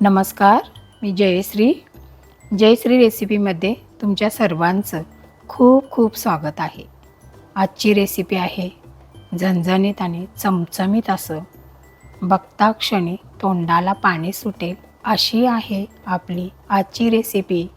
नमस्कार मी जयश्री. जयश्री रेसिपीमध्ये तुमच्या सर्वांचं खूप खूप स्वागत आहे. आजची रेसिपी आहे झणझणीत आणि चमचमीत असं. बघता क्षणी तोंडाला पाणी सुटेल अशी आहे आपली आजची रेसिपी.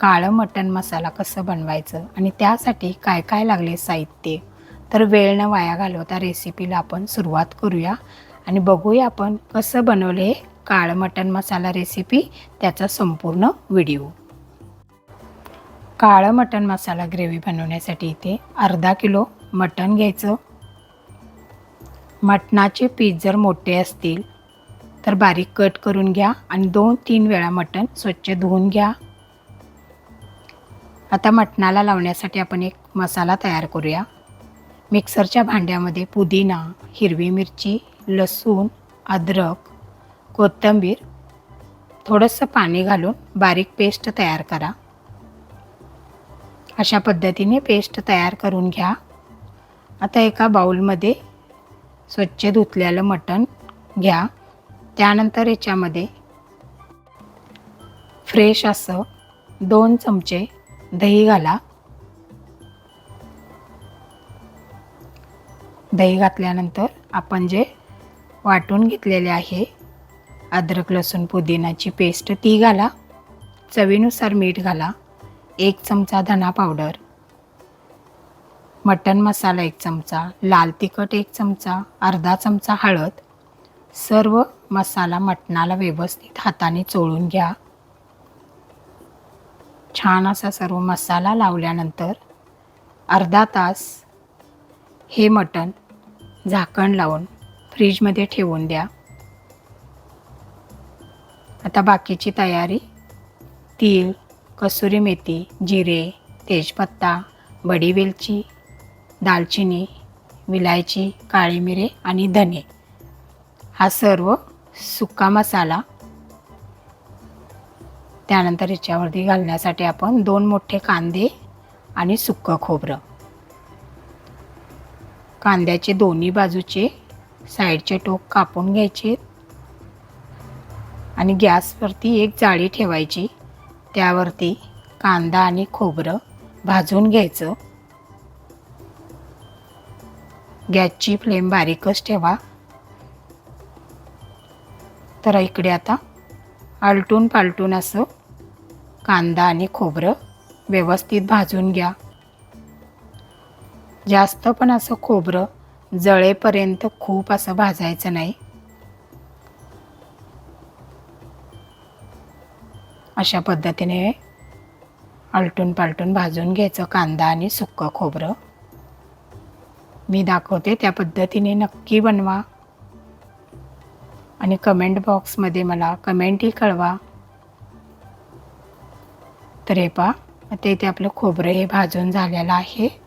काळं मटण मसाला कसं बनवायचं आणि त्यासाठी काय काय लागले साहित्य? तर वेळ न वाया घालवता रेसिपीला आपण सुरुवात करूया आणि बघूया आपण कसं बनवले काळं मटण मसाला रेसिपी त्याचा संपूर्ण व्हिडिओ काळं मटण मसाला ग्रेव्ही बनवण्यासाठी इथे अर्धा किलो मटण घ्यायचं. मटणाचे पीस जर मोठे असतील तर बारीक कट करून घ्या आणि दोन तीन वेळा मटण स्वच्छ धुवून घ्या. आता मटणाला लावण्यासाठी आपण एक मसाला तयार करूया. मिक्सरच्या भांड्यामध्ये पुदिना हिरवी मिरची लसूण अद्रक कोथिंबीर थोडंसं पाणी घालून बारीक पेस्ट तयार करा. अशा पद्धतीने पेस्ट तयार करून घ्या. आता एका बाऊलमध्ये स्वच्छ धुतलेलं मटण घ्या. त्यानंतर याच्यामध्ये फ्रेश असं दोन चमचे दही घाला. दही घातल्यानंतर आपण जे वाटून घेतलेले आहे अद्रक लसूण पुदिनाची पेस्ट ती घाला. चवीनुसार मीठ घाला. एक चमचा धना पावडर. मटन मसाला एक चमचा. लाल तिखट एक चमचा. अर्धा चमचा हळद. सर्व मसाला मटणाला व्यवस्थित हाताने चोळून घ्या. छान असा सर्व मसाला लावल्यानंतर अर्धा तास हे मटण झाकण लावून फ्रीजमध्ये ठेवून द्या. आता बाकीची तयारी. तीळ कसुरी मेथी जिरे तेजपत्ता बडी वेलची दालचिनी विलायची काळी मिरे आणि धने. हा सर्व सुका मसाला त्यानंतर याच्यावरती घालण्यासाठी आपण दोन मोठे कांदे आणि सुक्कं खोबरं. कांद्याचे दोन्ही बाजूचे साईडचे टोक कापून घ्यायचे. आणि गॅसवरती एक जाळी ठेवायची. त्यावरती कांदा आणि खोबरं भाजून घ्यायचं. गॅसची फ्लेम बारीकच ठेवा. तर इकडे आता आलटून पालटून असं कांदा आणि खोबरं व्यवस्थित भाजून घ्या. जास्त पण असं खोबरं जळेपर्यंत खूप असं भाजायचं नाही. अशा पद्धतीने आलटून पालटून भाजून घ्यायचं कांदा आणि सुक्कं खोबरं. मी दाखवते त्या पद्धतीने नक्की बनवा. आणि कमेंट बॉक्समध्ये मला कमेंटही कळवा. तर हे पहा आता इथे आपलं खोबरं हे भाजून झालेलं आहे.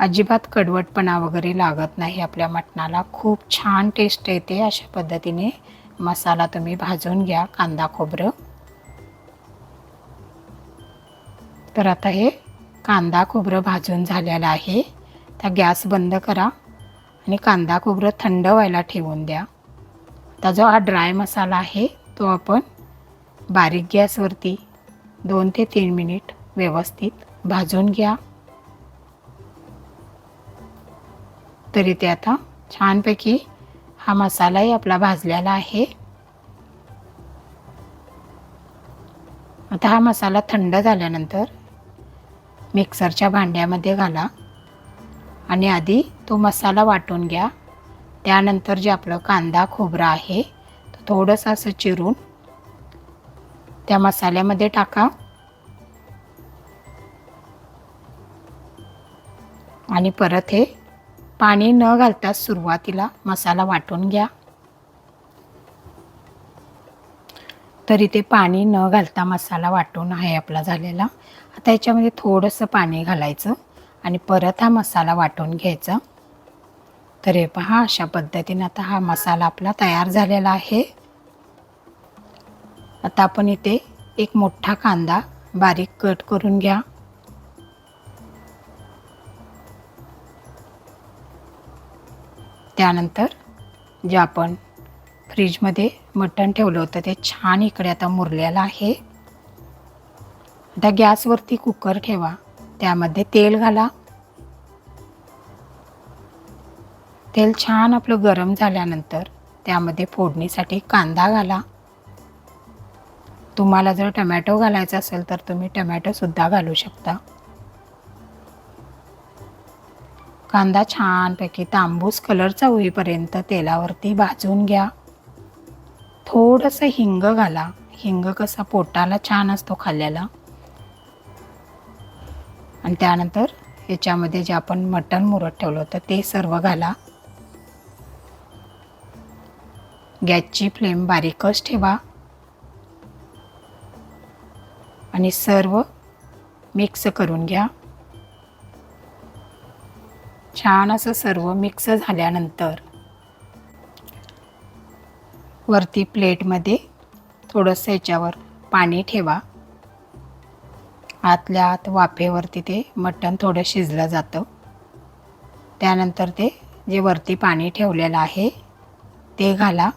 अजिबात कडवटपणा वगैरे लागत नाही आपल्या मटणाला. खूप छान टेस्ट येते अशा पद्धतीने. मसाला तुम्ही भाजून घ्या कांदा खोबरं. तर आता हे कांदा खोबरं भाजून झालेलं आहे. त्या गॅस बंद करा आणि कांदा खोबरं थंड व्हायला ठेवून द्या. आता जो हा ड्राय मसाला आहे तो आपण बारीक गॅसवरती दोन ते तीन मिनिट व्यवस्थित भाजून घ्या. तरी ते आता छानपैकी हा मसालाही आपला भाजलेला आहे. आता हा मसाला थंड झाल्यानंतर मिक्सरच्या भांड्यामध्ये घाला. आणि आधी तो मसाला वाटून घ्या. त्यानंतर जे आपलं कांदा खोबरा आहे तो थोडंसं असं चिरून त्या मसाल्यामध्ये टाका. आणि परत हे पाणी न घालता सुरुवातीला मसाला वाटून घ्या. तर इथे पाणी न घालता मसाला वाटून आहे आपला झालेला. आता याच्यामध्ये थोडंसं पाणी घालायचं आणि परत हा मसाला वाटून घ्यायचा. तर हे पहा अशा पद्धतीने आता हा मसाला आपला तयार झालेला आहे. आता आपण इथे एक मोठा कांदा बारीक कट करून घ्या. त्यानंतर जे आपण फ्रीजमध्ये मटण ठेवलं होतं. ते छान इकडे आता मुरलेलं आहे. आता गॅसवरती कुकर ठेवा. त्यामध्ये तेल घाला. तेल छान आपलं गरम झाल्यानंतर त्यामध्ये फोडणीसाठी कांदा घाला. तुम्हाला जर टमॅटो घालायचा असेल तर तुम्ही टमॅटोसुद्धा घालू शकता. कांदा छानपैकी तांबूस कलरचा होईपर्यंत तेलावरती भाजून घ्या. थोडंसं हिंग घाला. हिंग कसा पोटाला छान असतो खाल्ल्याला. आणि त्यानंतर याच्यामध्ये जे आपण मटण मुरत ठेवलं होतं ते सर्व घाला. गॅसची फ्लेम बारीकच ठेवा. आणि सर्व मिक्स करून घ्या. छान असं सर्व मिक्स झाल्यानंतर वरती प्लेटमध्ये थोडंसं याच्यावर पाणी ठेवा. आतल्या आत वाफेवरती ते मटण थोडं शिजलं जातं. त्यानंतर ते जे वरती पाणी ठेवलेलं आहे ते घाला.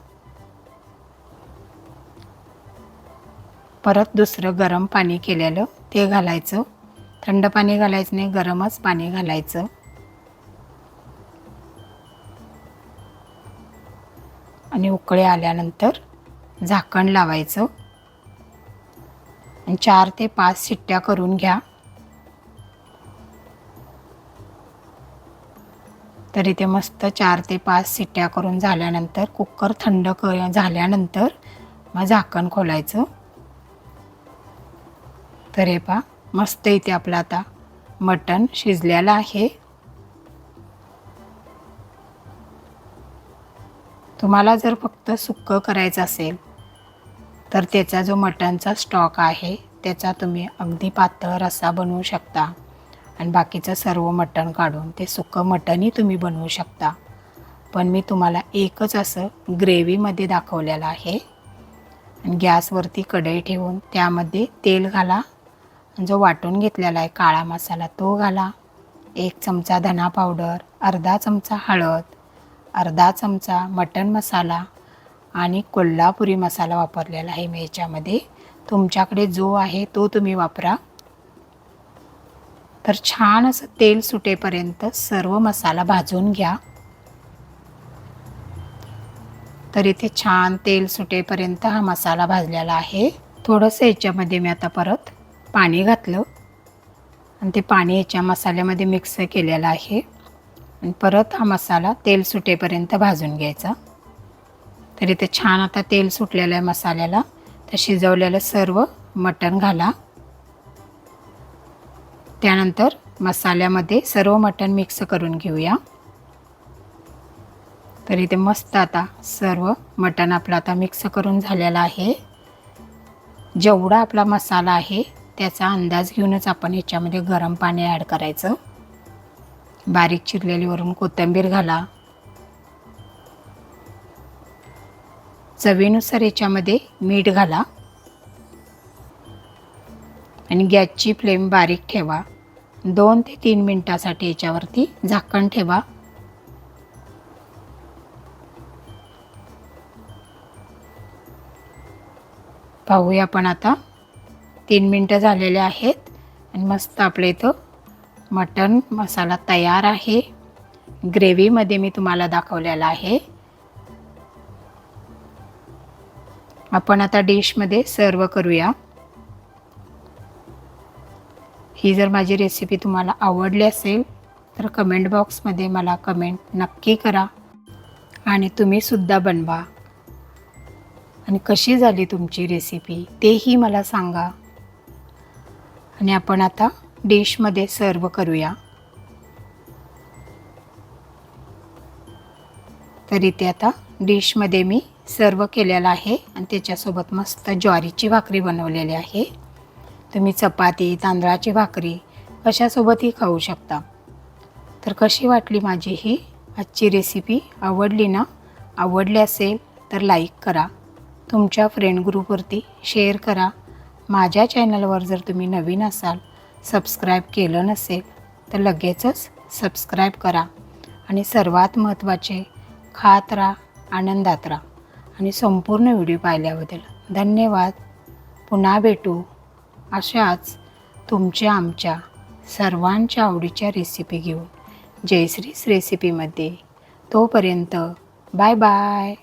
परत दुसरं गरम पाणी केलेलं ते घालायचं. थंड पाणी घालायचं नाही गरमच पाणी घालायचं. आणि उकळे आल्यानंतर झाकण लावायचं. आणि चार ते पाच शिट्ट्या करून घ्या. तर इथे मस्त चार ते पाच शिट्ट्या करून झाल्यानंतर कुकर थंड क झाल्यानंतर मग झाकण खोलायचं. तर हे पा मस्त इथे आपलं आता मटण शिजलेलं आहे. तुम्हाला जर फक्त सुक्कं करायचं असेल तर त्याचा जो मटणचा स्टॉक आहे त्याचा तुम्ही अगदी पातळ रस्सा बनवू शकता. आणि बाकीचं सर्व मटण काढून ते सुकं मटणही तुम्ही बनवू शकता. पण मी तुम्हाला एकच असं ग्रेव्हीमध्ये दाखवलेलं आहे. आणि गॅसवरती कढई ठेवून त्यामध्ये तेल घाला. जो वाटून घेतलेला आहे काळा मसाला तो घाला. एक चमचा धना पावडर अर्धा चमचा हळद अर्धा चमचा मटण मसाला आणि कोल्हापुरी मसाला वापरलेला आहे मी याच्यामध्ये. तुमच्याकडे जो आहे तो तुम्ही वापरा. तर छान असं तेल सुटेपर्यंत सर्व मसाला भाजून घ्या. तर इथे छान तेल सुटेपर्यंत हा मसाला भाजलेला आहे. थोडंसं याच्यामध्ये मी आता परत पाणी घातलं. आणि ते पाणी याच्या मसाल्यामध्ये मिक्स केलेलं आहे. आणि परत हा मसाला तेल सुटेपर्यंत भाजून घ्यायचा. तर इथे छान आता तेल सुटलेलं आहे मसाल्याला. तर शिजवलेलं सर्व मटण घाला. त्यानंतर मसाल्यामध्ये सर्व मटण मिक्स करून घेऊया. तर इथे मस्त आता सर्व मटण आपलं आता मिक्स करून झालेलं आहे. जेवढा आपला मसाला आहे त्याचा अंदाज घेऊनच आपण ह्याच्यामध्ये गरम पाणी ॲड करायचं. बारीक चिरलेली वरून कोथिंबीर घाला. चवीनुसार याच्यामध्ये मीठ घाला. आणि गॅसची फ्लेम बारीक ठेवा. दोन ते तीन मिनटासाठी याच्यावरती झाकण ठेवा. पाहूया आपण आता. तीन मिनटं झालेले आहेत आणि मस्त आपलं इथं मटण मसाला तयार आहे. ग्रेव्हीमध्ये मी तुम्हाला दाखवलेला आहे. आपण आता डिशमध्ये सर्व करूया. ही जर माझी रेसिपी तुम्हाला आवडली असेल तर कमेंट बॉक्समध्ये मला कमेंट नक्की करा. आणि तुम्हीसुद्धा बनवा. आणि कशी झाली तुमची रेसिपी तेही मला सांगा. आणि आपण आता डिशमध्ये सर्व करूया. तर इथे आता डिशमध्ये मी सर्व केलेलं आहे आणि त्याच्यासोबत मस्त ज्वारीची भाकरी बनवलेली आहे. तुम्ही चपाती तांदळाची भाकरी कशासोबतही खाऊ शकता. तर कशी वाटली माझी ही आजची रेसिपी आवडली ना? आवडली असेल तर लाईक करा. तुमच्या फ्रेंड ग्रुपवरती शेअर करा. माझ्या चॅनलवर जर तुम्ही नवीन असाल सबस्क्राईब केलं नसेल तर लगेचच सबस्क्राईब करा आणि सर्वात महत्त्वाचे खात राहा आनंदात राहा. आणि संपूर्ण व्हिडिओ पाहिल्याबद्दल धन्यवाद. पुन्हा भेटू अशाच तुमच्या आमच्या सर्वांच्या आवडीच्या रेसिपी घेऊन. जयश्रीस रेसिपीमध्ये तोपर्यंत बाय बाय